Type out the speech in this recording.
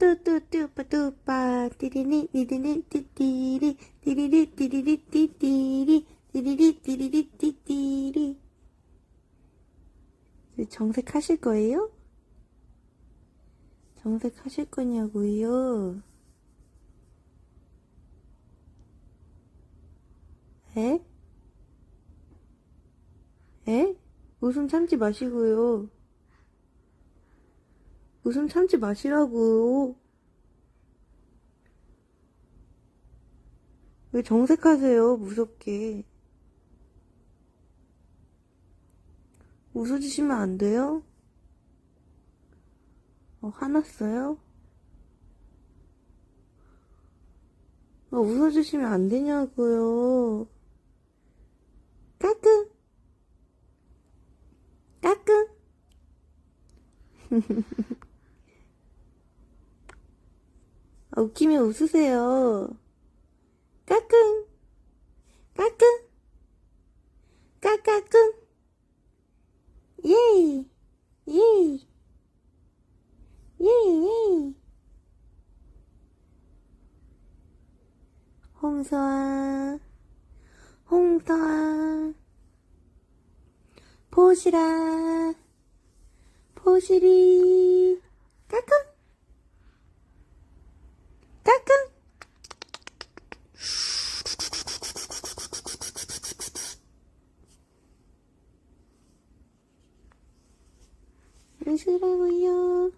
뚜뚜뚜뚜뚜빠 띠리리 띠리리 띠띠리 띠리리 띠리리 띠띠리 띠리리 띠리리 띠띠리 정색하실 거예요? 정색하실 거냐고요? 에? 에? 웃음 참지 마시고요. 웃음 참지 마시라고요. 왜 정색하세요, 무섭게. 웃어주시면 안 돼요? 어, 화났어요? 어, 웃어주시면 안 되냐고요. 까꿍! 까꿍! 아, 웃기면 웃으세요. 까꿍! 까꿍! 까까꿍! 예이! 예이! 예이! 예이! 홍서아, 홍서아, 보시라, 보시리, 까꿍. 안녕하세요.